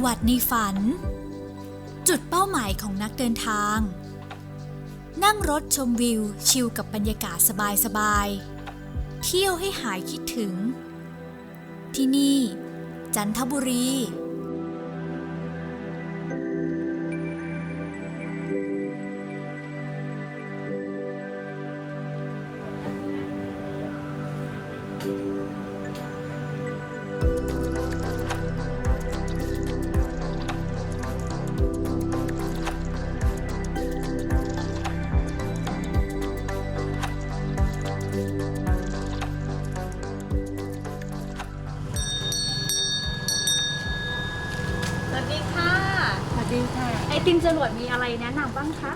หวัดในฝัน จุดเป้าหมายของนักเดินทาง นั่งรถชมวิวชิลกับบรรยากาศสบายๆ เที่ยวให้หายคิดถึง ที่นี่ จันทบุรี จรวดมีอะไรแนะนำบ้างคะ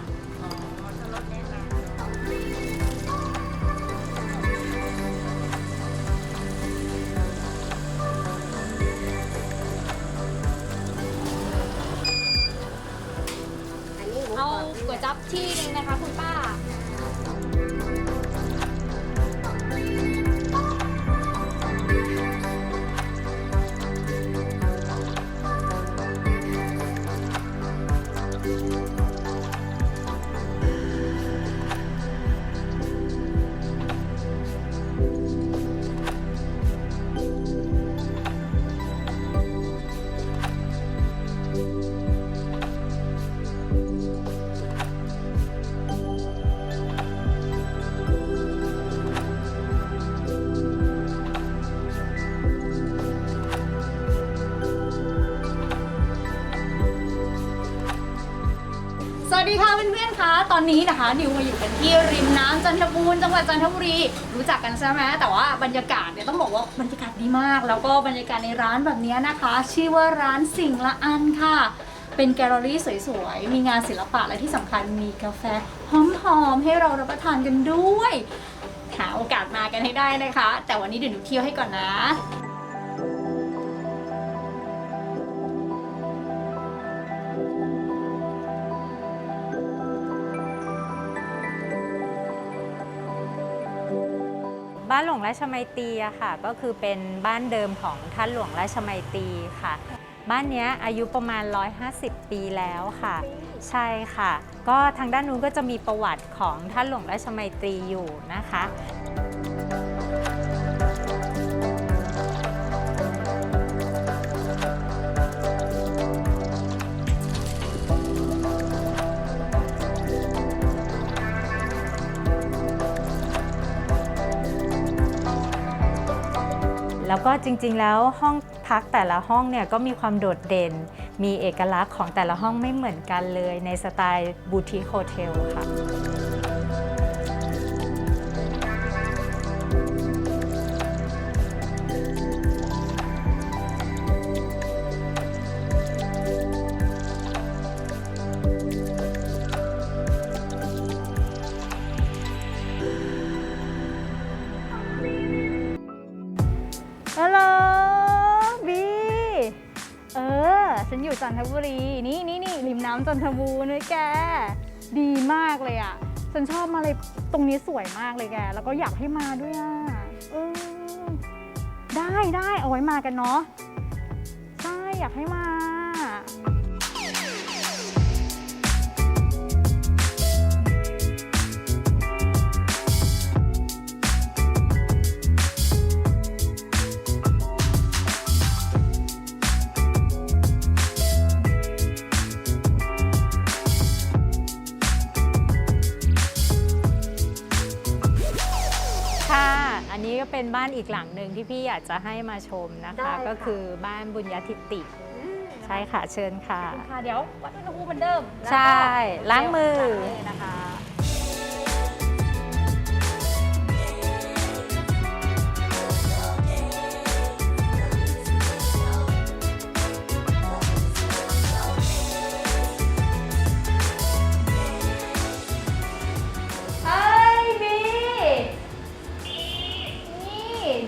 ตอนนี้นะคะนิวมาอยู่กันที่ริมน้ำจันทบูรณ์จังหวัดจันทบุรี รู้จักกันใช่ไหมแต่ว่าบรรยากาศเนี่ยต้องบอกว่าบรรยากาศดีมาก แล้วก็บรรยากาศในร้านแบบนี้นะคะ ชื่อว่าร้านสิ่งละอันค่ะ เป็นแกลเลอรี่สวยๆ มีงานศิลปะและที่สำคัญมีกาแฟหอมๆให้เรารับประทานกันด้วย หาโอกาสมากันให้ได้นะคะ แต่วันนี้เดี๋ยวหนูเที่ยวให้ก่อนนะ ราชมัยตีอะค่ะ ก็คือเป็นบ้านเดิมของท่านหลวงราชมัยตีค่ะ บ้านนี้อายุประมาณ 150 ปีแล้วค่ะ ใช่ค่ะ ก็ทางด้านนู้นก็จะมีประวัติของท่านหลวงราชมัยตรีอยู่นะคะ แล้วก็จริงๆแล้วห้องพักแต่ละห้องเนี่ยก็มีความโดดเด่น มีเอกลักษณ์ของแต่ละห้องไม่เหมือนกันเลยในสไตล์บูติคโฮเทลค่ะ ทบุรี นี่นี่นี่ริมน้ำจันทบูรณ์เลยแก ดีมากเลยอะ ฉันชอบมาเลยตรงนี้สวยมากเลยแก แล้วก็อยากให้มาด้วยอะเออได้ได้เอาไว้มากันเนาะ ใช่ อยากให้มา เป็นบ้านอีกหลังหนึ่งที่พี่อยากจะให้มาชมนะได้คะ ค่ะ ก็คือบ้านบุญญาทิติใช่ค่ะเชิญค่ะค่ะ เดี๋ยววัดอุณหภูมิเหมือนเดิมแล้วก็ใช่ล้างมือ ล้างมือนะคะ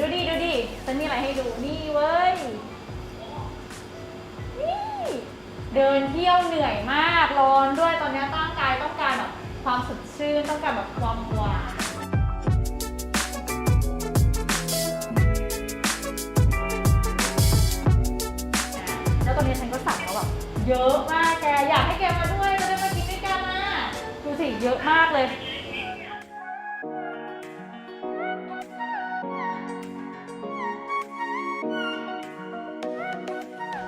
ดูดิดูดิฉันมีอะไรให้ดูนี่เว้ยนี่เดินเที่ยวเหนื่อยมากร้อนด้วยตอนนี้ร่างกายต้องการแบบความสดชื่นต้องการแบบความหวานแล้วตอนนี้ฉันก็สั่งมาเยอะมากแกอยากให้แกมาด้วยจะได้มากินด้วยกันนะดูสิเยอะมากเลย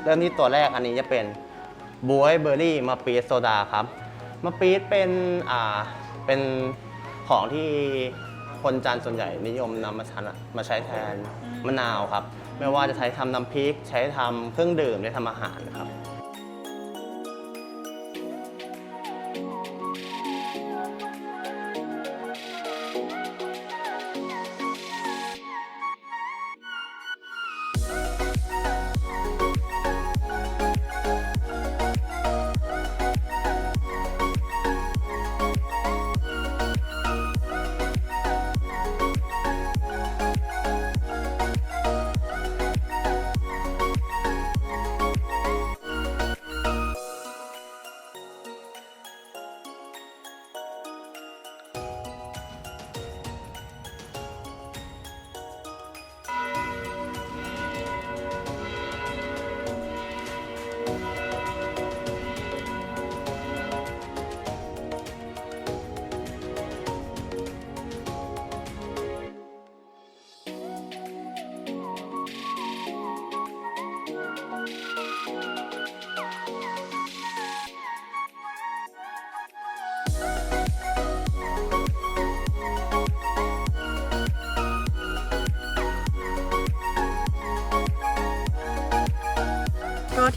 ริ่มที่ตัวแรกอันนี้จะเป็นบวยเบอร์รี่มะปี๊ดโซดาครับมะปี๊ดเป็นอ่าเป็นของที่คนจานส่วนใหญ่นิยมนำมาใช้มาใช้แทนมะนาวครับ ไม่ว่าจะใช้ทำน้ำพริก ใช้ทำเครื่องดื่มใช้ทำอาหารครับ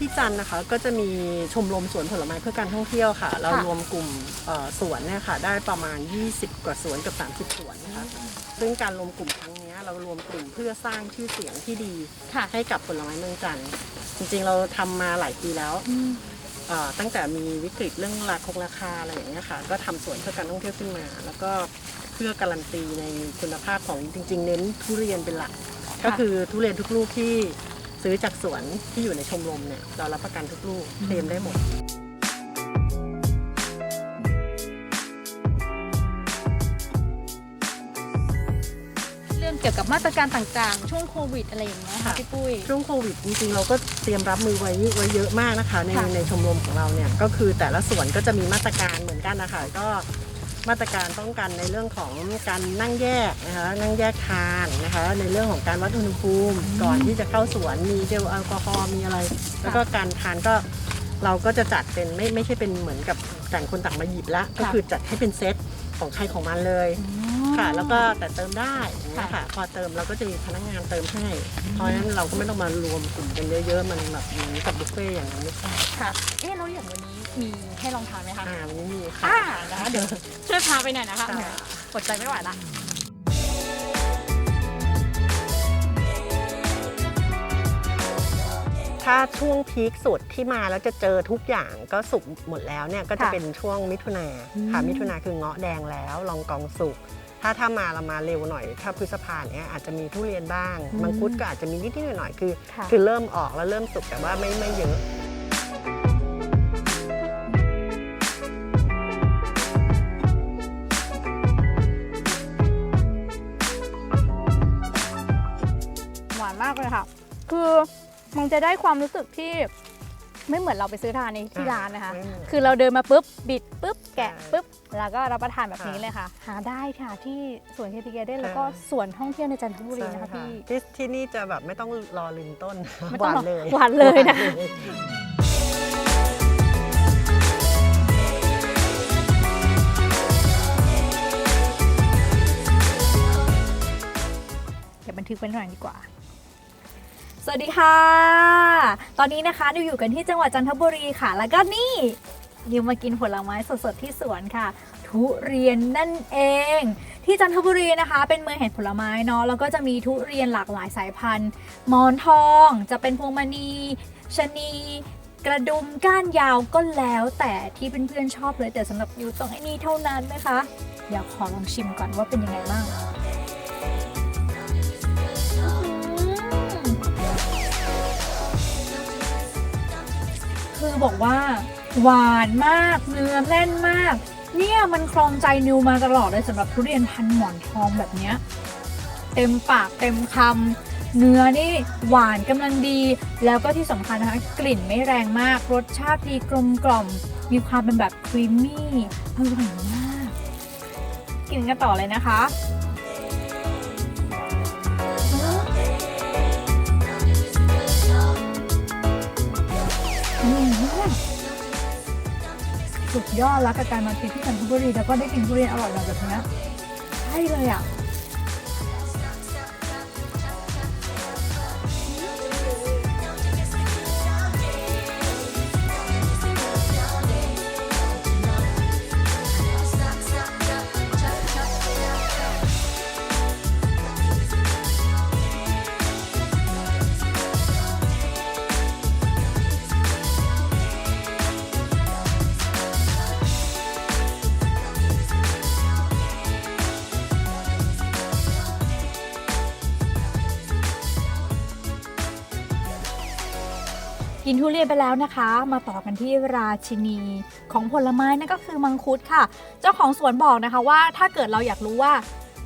ที่จันทร์นะคะก็จะมีชมรมสวนผลไม้เพื่อการท่องเที่ยวค่ะ เราค่ะรวมกลุ่มเอ่อสวนเนี่ยค่ะได้ประมาณ 20 กว่าสวนกับ 30 สวนนะคะซึ่งการรวมกลุ่มครั้งเนี้ยเรารวมกลุ่มเพื่อสร้างชื่อเสียงที่ดีค่ะให้กับผลไม้เมืองจันทร์จริงๆเราทำมาหลายปีแล้วเอ่อตั้งแต่มีวิกฤตเรื่องราคงราคาอะไรอย่างเงี้ยค่ะ ก็ทำสวนเพื่อการท่องเที่ยวขึ้นมา แล้วก็เพื่อการันตีในคุณภาพของจริง ๆ เน้นทุเรียนเป็นหลัก ก็คือทุเรียนทุกลูกที่ ซื้อจากสวนที่อยู่ในชมรมเนี่ยเรารับประกันทุกลูกเคลมได้หมด เรื่องเกี่ยวกับมาตรการต่างๆ ช่วงโควิดอะไรอย่างเงี้ยค่ะค่ะ พี่ปุ้ย ช่วงโควิดจริงๆเราก็เตรียมรับมือไว้ไว้เยอะมากนะคะ ในค่ะ ในชมรมของเราเนี่ยก็คือแต่ละส่วนก็จะมีมาตรการเหมือนกันนะคะก็ มาตรการป้องกันในเรื่องของการนั่งแยกนะคะนั่งแยกทานนะคะในเรื่องของการวัดอุณหภูมิ ก่อนที่จะเข้าสวนมีเจลแอลกอฮอล์มีอะไร แล้วก็การทานก็เราก็จะจัดเป็นไม่ไม่ใช่เป็นเหมือนกับต่างคนต่างมาหยิบละก็คือจัดให้เป็นเซตของใครของมันเลย ค่ะ แล้วก็แต่เติมได้อย่างเงี้ยค่ะพอเติมเราก็จะมีพนักงานเติมให้ เพราะฉะนั้นเราก็ไม่ต้องมารวมกลุ่มกันเยอะๆ มันแบบเหมือนกับบุฟเฟ่ต์อย่างนั้นไม่ใช่ค่ะ เอ๊ะแล้วอย่างวันนี้มีให้ลองทานไหมคะ อ่าวันนี้มีค่ะ อ่านะคะเดี๋ยวช่วยพาไปหน่อยนะคะค่ะแหมอดใจไม่ไหวละ ถ้าช่วงพีคสุดที่มาแล้วจะเจอทุกอย่างก็สุกหมดแล้วเนี่ยก็จะค่ะเป็นช่วงมิถุนาค่ะมิถุนาคือเงาะแดงแล้วลองกองสุก ถ้าถ้ามาเรามาเร็วหน่อย ถ้าพฤษภาเนี่ยอาจจะมีทุเรียนบ้างมังคุดก็อาจจะมีนิดๆหน่อยๆคือค่ะ คือเริ่มออกแล้วเริ่มสุกแต่ว่าไม่ไม่เยอะหวานมากเลยค่ะ คือมันจะได้ความรู้สึกที่ ไม่เหมือนเราไปซื้อทานในที่ร้านนะคะไม่เหมือนคือเราเดินมาปุ๊บบิดปุ๊บแกะใช่ปุ๊บแล้วก็รับประทานแบบนี้ค่ะเลยค่ะ หาได้ค่ะที่สวนเคพีเกเดนแล้วก็ค่ะสวนท่องเที่ยวในจันทบุรีนะคะใช่พี่ที่ที่นี่จะแบบไม่ต้องรอลินต้นไม่หต้องวานรอเลยหวานเลยนะหวาเลยเดี๋ยวบันทึกไว้หน่อยดีกว่า สวัสดีค่ะ ตอนนี้นะคะดิวอยู่กันที่จังหวัดจันทบุรีค่ะ แล้วก็นี่ดิวมากินผลไม้สดๆที่สวนค่ะ ทุเรียนนั่นเอง ที่จันทบุรีนะคะ เป็นเมืองแห่งผลไม้เนาะแล้วก็จะมีทุเรียนหลากหลายสายพันธุ์หมอนทอง จะเป็นพวงมณีชะนีกระดุมก้านยาวก็แล้วแต่ที่เพื่อนๆชอบเลยแต่สำหรับดิวต้องไอ้นี่เท่านั้นนะคะ เดี๋ยวขอลองชิมก่อนว่าเป็นยังไงบ้าง คือบอกว่า หวานมากเนื้อแน่นมาก เนี่ยมันครองใจนิวมาตลอดเลยสำหรับทุเรียนพันหมอนทองแบบเนี้ยเต็มปากเต็มคำเนื้อนี่หวานกำลังดี แล้วก็ที่สำคัญนะคะกลิ่นไม่แรงมาก รสชาติดีกลมกล่อม มีความเป็นแบบครีมมี่อร่อยมาก กินกันต่อเลยนะคะ สุดยอดแล้วกับการมาทริปที่จันทบุรีแล้วก็ได้กินทุเรียนอร่อยแบบนี้ใช่เลยอะ กินทุเรียนไปแล้วนะคะ มาต่อกันที่ราชินีของผลไม้นั่นก็คือมังคุดค่ะ เจ้าของสวนบอกนะคะว่าถ้าเกิดเราอยากรู้ว่า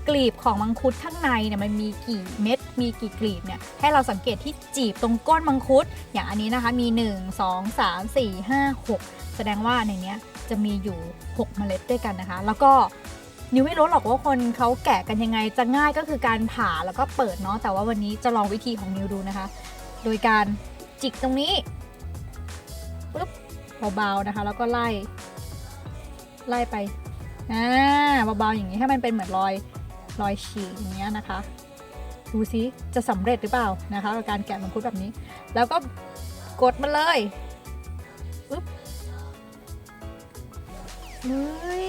กลีบของมังคุดข้างในเนี่ยมันมีกี่เม็ดมีกี่กลีบเนี่ยให้เราสังเกตที่จีบตรงก้นมังคุด อย่างอันนี้นะคะมี 1 2 3 4 5 6 แสดงว่าในนี้จะมีอยู่ 6 เมล็ดด้วยกันนะคะ แล้วก็นิวไม่รู้หรอกว่าคนเขาแกะกันยังไงจะง่ายก็คือการผ่าแล้วก็เปิดเนาะแต่ว่าวันนี้จะลองวิธีของนิวดูนะคะ โดยการ จิกตรงนี้ปุ๊บเบาๆนะคะ แล้วก็ไล่ ไล่ไปอ่าเบาๆอย่างนี้ให้มันเป็นเหมือนรอยรอยฉีกอย่างเงี้ยนะคะ ดูซิจะสำเร็จหรือเปล่านะคะกับการแกะมังคุดแบบนี้ แล้วก็กดมาเลยปุ๊บเฮ้ย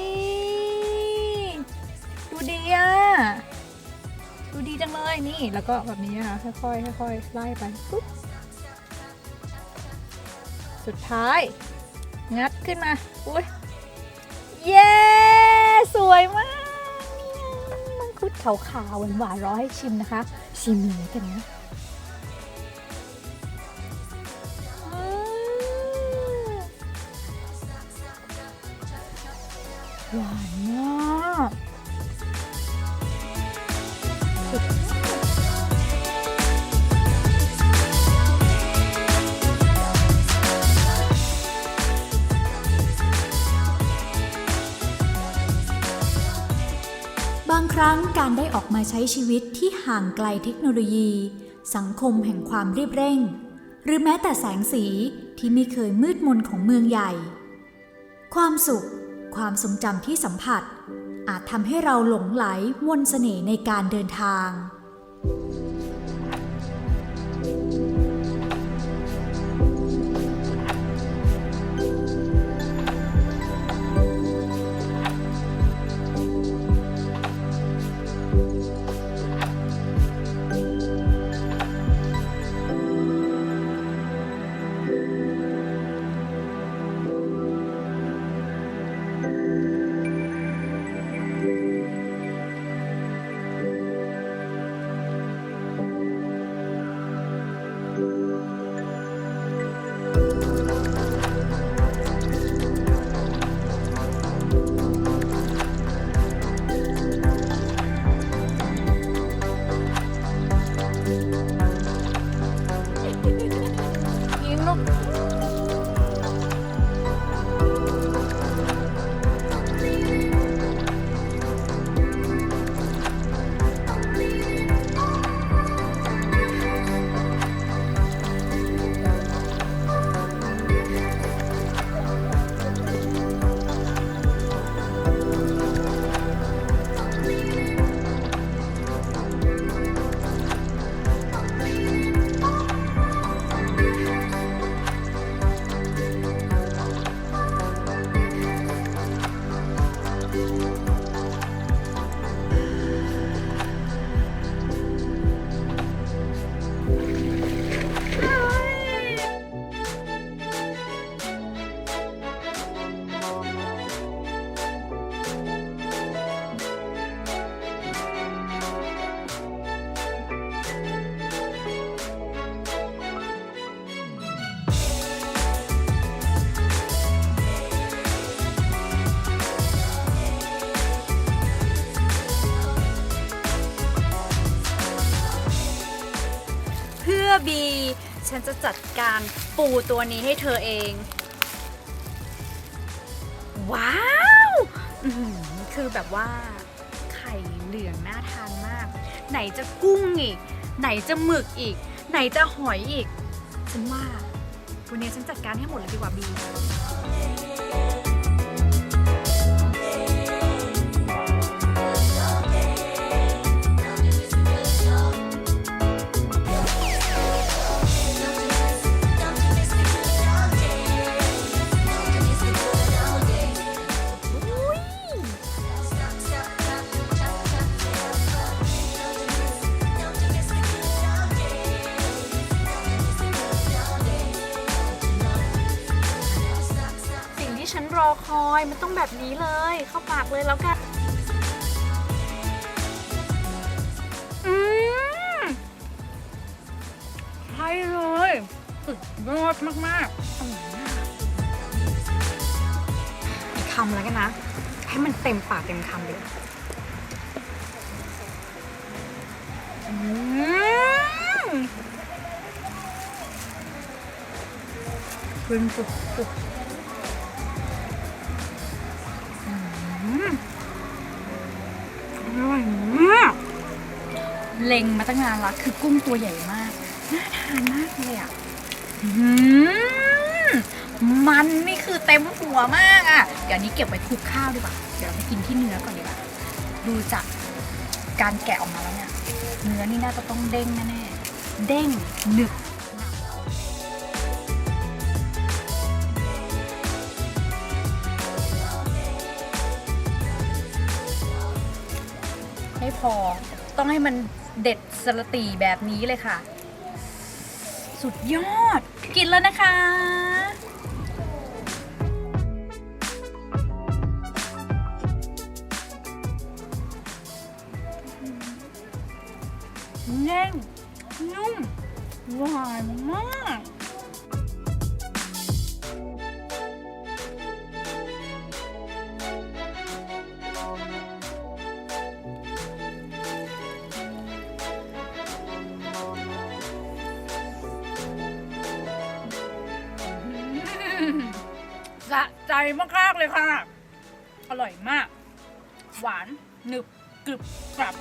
ดูดีอะดูดีจังเลยนี่แล้วก็แบบนี้นะคะค่อยๆค่อยๆไล่ไปปุ๊บ สุดท้าย งัดขึ้นมา อุ้ยเย้ สวยมากมังคุดขาวๆหวานๆรอให้ชิมนะคะ ชิมนี้กันนะหวานมาก การได้ออกมาใช้ชีวิตที่ห่างไกลเทคโนโลยี สังคมแห่งความรีบเร่ง หรือแม้แต่แสงสีที่ไม่เคยมืดมนของเมืองใหญ่ ความสุข ความทรงจำที่สัมผัส อาจทำให้เราหลงไหลมนต์เสน่ห์ในการเดินทาง ฉันจะจัดการปูตัวนี้ให้เธอเอง ว้าวคือแบบว่า ไข่เหลืองน่าทานมาก ไหนจะกุ้งอีก ไหนจะหมึกอีก ไหนจะหอยอีก ฉันว่า วันนี้ฉันจัดการให้หมดเลยดีกว่าบี อคอย มันต้องแบบนี้เลย เข้าปากเลยแล้วกันอืมใช่เลยสุดยอดมากๆอร่อยมากอีกคำแล้วกันนะ ให้มันเต็มปากเต็มคำเลยอืมเป็นสุดๆ อร่อยมากเล็งมาตั้งนานละคือกุ้งตัวใหญ่มากน่าทานมากเลยอะอื้อหือมันนี่คือเต็มหัวมากอะ เดี๋ยวนี้เก็บไว้คลุกข้าวดีกว่า เดี๋ยวเราไปกินที่เนื้อก่อนดีกว่า ดูจากการแกะออกมาแล้วเนี่ย เนื้อนี่น่าจะต้องเด้งแน่ๆเด้งหนึบ ต้องให้มันเด็ดสลตีแบบนี้เลยค่ะ สุดยอด กินแล้วนะคะแน่นนุ่มหวานมาก มากๆเลยค่ะ อร่อยมาก หวานหนึบกรึบกรับ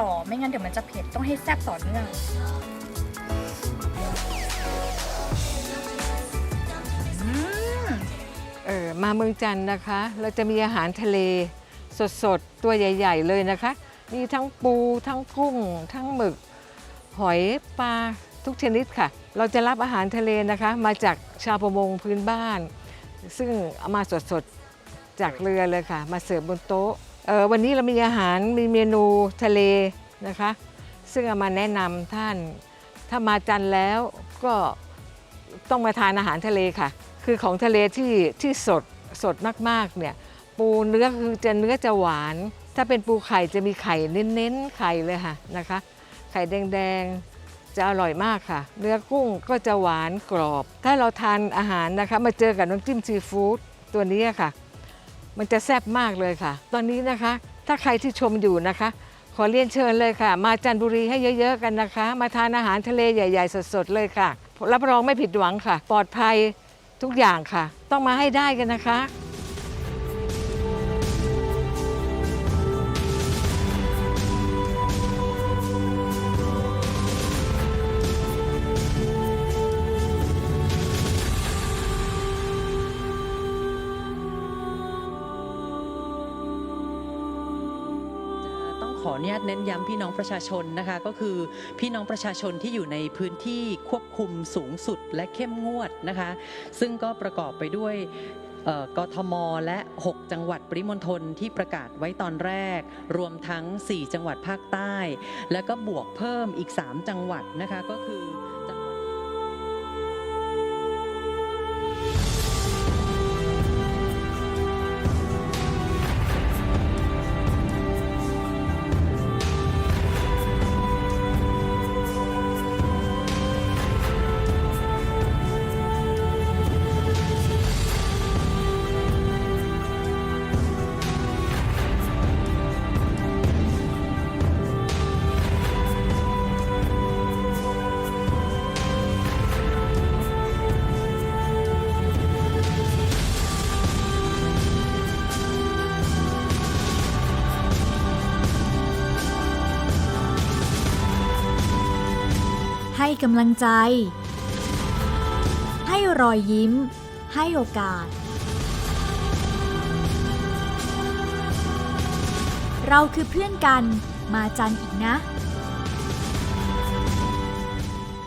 ต่อ ไม่งั้นเดี๋ยวมันจะเผ็ดต้องให้แซบต่อเนื่องอเออมาเมืองจันทร์นะคะ เราจะมีอาหารทะเลสดๆ ตัวใหญ่ ๆ เลยนะคะ มีทั้งปูทั้งกุ้ง ทั้งหมึก หอยปลาทุกชนิดค่ะ เราจะรับอาหารทะเลนะคะ มาจากชาวประมงพื้นบ้าน ซึ่งเอามาสดๆ จากเรือเลยค่ะ มาเสิร์ฟบนโต๊ะ วันนี้เรามีอาหารมีเมนูทะเลนะคะ ซึ่งเอามาแนะนำท่าน ถ้ามาจันแล้วก็ต้องมาทานอาหารทะเลค่ะ คือของทะเลที่ที่สดสดมากๆเนี่ยปูเนื้อคือจะเนื้อจะหวาน ถ้าเป็นปูไข่จะมีไข่เน้นๆไข่เลยค่ะนะคะ ไข่แดงๆจะอร่อยมากค่ะ เนื้อกุ้งก็จะหวานกรอบ ถ้าเราทานอาหารนะคะ มาเจอกับน้ำจิ้มซีฟู้ดตัวนี้ค่ะ มันจะแซ่บมากเลยค่ะ ตอนนี้นะคะ ถ้าใครที่ชมอยู่นะคะ ขอเรียนเชิญเลยค่ะ มาจันทบุรีให้เยอะ ๆ กันนะคะ มาทานอาหารทะเลใหญ่ ๆ สดๆเลยค่ะรับรองไม่ผิดหวังค่ะ ปลอดภัยทุกอย่างค่ะ ต้องมาให้ได้กันนะคะ เน้นย้ำพี่น้องประชาชนนะคะก็คือพี่น้องประชาชนที่อยู่ในพื้นที่ควบคุมสูงสุดและเข้มงวดนะคะซึ่งก็ประกอบไปด้วยกทม และ 6 จังหวัดปริมณฑลที่ประกาศไว้ตอนแรก รวมทั้ง 4 จังหวัดภาคใต้ แล้วก็บวกเพิ่มอีก 3 จังหวัดนะคะก็คือ กำลังใจ ให้รอยยิ้ม ให้โอกาส เราคือเพื่อนกันมาจันอีกนะ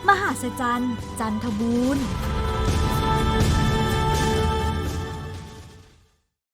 มหาสจรรย์จันทบูรณ์